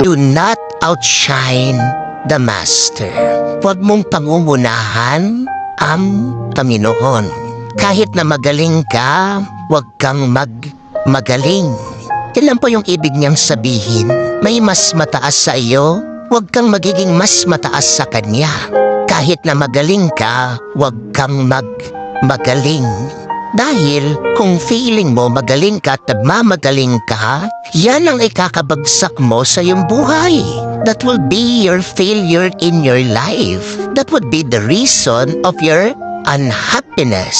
Do not outshine the Master. Huwag mong pangungunahan ang Panginoon. Kahit na magaling ka, huwag kang mag magaling. Yan po yung ibig niyang sabihin. May mas mataas sa iyo, huwag kang magiging mas mataas sa Kanya. Kahit na magaling ka, huwag kang mag magaling. Dahil kung feeling mo magaling ka at nagmamagaling ka, yan ang ikakabagsak mo sa iyong buhay. That will be your failure in your life. That would be the reason of your unhappiness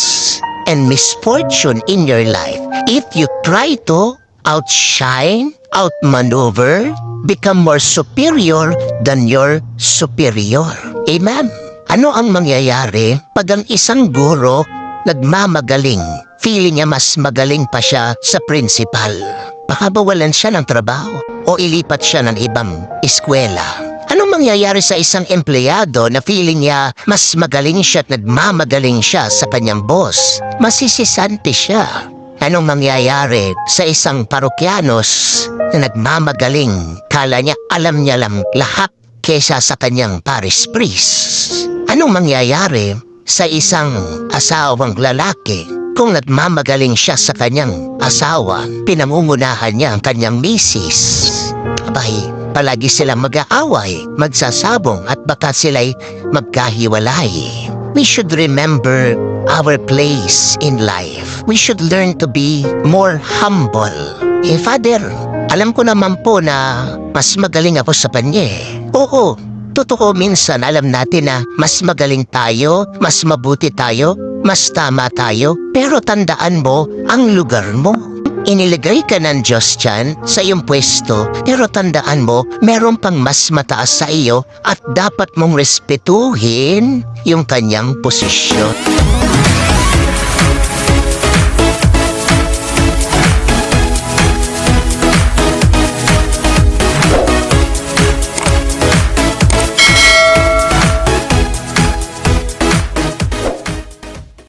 and misfortune in your life. If you try to outshine, outmaneuver, become more superior than your superior. Amen. Ano ang mangyayari pag ang isang guro nagmamagaling, feeling niya mas magaling pa siya sa principal? Baka bawalan siya ng trabaho o ilipat siya ng ibang eskwela. Anong mangyayari sa isang empleyado na feeling niya mas magaling siya at nagmamagaling siya sa kanyang boss? Masisisante siya. Anong mangyayari sa isang parokyanos na nagmamagaling? Kala niya alam niya lang lahat kesa sa kanyang paris priest. Anong mangyayari sa isang asawang lalaki kung nagmamagaling siya sa kanyang asawa, pinangungunahan niya ang kanyang misis. Abay, palagi silang mag-aaway, magsasabong at baka sila'y magkahiwalay. We should remember our place in life. We should learn to be more humble. Eh, Father, alam ko naman po na mas magaling ako sa panya eh. Oo, totoo minsan alam natin na mas magaling tayo, mas mabuti tayo, mas tama tayo. Pero tandaan mo ang lugar mo. Inilagay ka ng Diyos dyan sa iyong pwesto, pero tandaan mo, meron pang mas mataas sa iyo at dapat mong respetuhin yung kanyang posisyon.